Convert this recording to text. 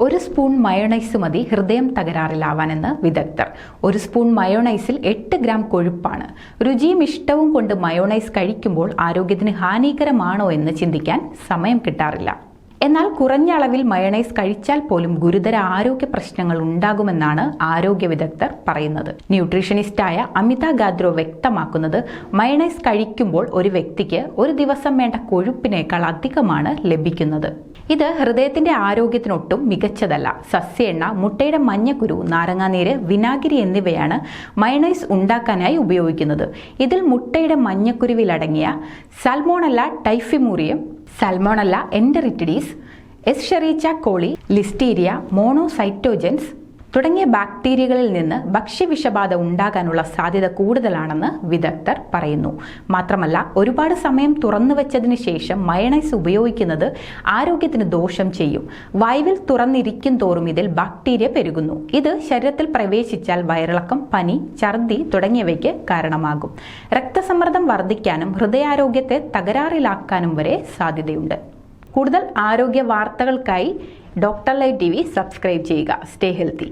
ഒരു spoon mayonnaise മതി ഹൃദയം തകരാറിലാവാനെന്ന് വിദഗ്ധർ. ഒരു സ്പൂൺ മയോണൈസിൽ എട്ട് ഗ്രാം കൊഴുപ്പാണ്. രുചിയും ഇഷ്ടവും കൊണ്ട് മയോണൈസ് കഴിക്കുമ്പോൾ ആരോഗ്യത്തിന് ഹാനികരമാണോ എന്ന് ചിന്തിക്കാൻ സമയം കിട്ടാറില്ല. എന്നാൽ കുറഞ്ഞ അളവിൽ മയണൈസ് കഴിച്ചാൽ പോലും ഗുരുതര ആരോഗ്യ പ്രശ്നങ്ങൾ ഉണ്ടാകുമെന്നാണ് ആരോഗ്യ വിദഗ്ധർ പറയുന്നത്. ന്യൂട്രീഷനിസ്റ്റായ അമിത ഗാദ്രോ വ്യക്തമാക്കുന്നത് മയണൈസ് കഴിക്കുമ്പോൾ ഒരു വ്യക്തിക്ക് ഒരു ദിവസം വേണ്ട കൊഴുപ്പിനേക്കാൾ അധികമാണ് ലഭിക്കുന്നത്. ഇത് ഹൃദയത്തിന്റെ ആരോഗ്യത്തിനൊട്ടും മികച്ചതല്ല. സസ്യ എണ്ണ മുട്ടയുടെ മഞ്ഞക്കുരു നാരങ്ങാനീര് വിനാഗിരി എന്നിവയാണ് മയണൈസ് ഉണ്ടാക്കാനായി ഉപയോഗിക്കുന്നത്. ഇതിൽ മുട്ടയുടെ മഞ്ഞക്കുരുവിലടങ്ങിയ സൽമോണല്ല ടൈഫിമൂറിയം സാൽമോണല്ല എൻഡറിറ്റിഡീസ് എസ്ഷെറീച്ച കോളി ലിസ്റ്റീരിയ മോണോസൈറ്റോജൻസ് തുടങ്ങിയ ബാക്ടീരിയകളിൽ നിന്ന് ഭക്ഷ്യവിഷബാധ ഉണ്ടാകാനുള്ള സാധ്യത കൂടുതലാണെന്ന് വിദഗ്ധർ പറയുന്നു. മാത്രമല്ല ഒരുപാട് സമയം തുറന്നു വെച്ചതിന് ശേഷം മയണൈസ് ഉപയോഗിക്കുന്നത് ആരോഗ്യത്തിന് ദോഷം ചെയ്യും. വായുവിൽ തുറന്നിരിക്കും തോറും ഇതിൽ ബാക്ടീരിയ പെരുകുന്നു. ഇത് ശരീരത്തിൽ പ്രവേശിച്ചാൽ വയറിളക്കം പനി ഛർദി തുടങ്ങിയവയ്ക്ക് കാരണമാകും. രക്തസമ്മർദ്ദം വർദ്ധിക്കാനും ഹൃദയാരോഗ്യത്തെ തകരാറിലാക്കാനും വരെ സാധ്യതയുണ്ട്. കൂടുതൽ ആരോഗ്യ വാർത്തകൾക്കായി doctor light T V subscribe ചെയ്യുക. Stay healthy.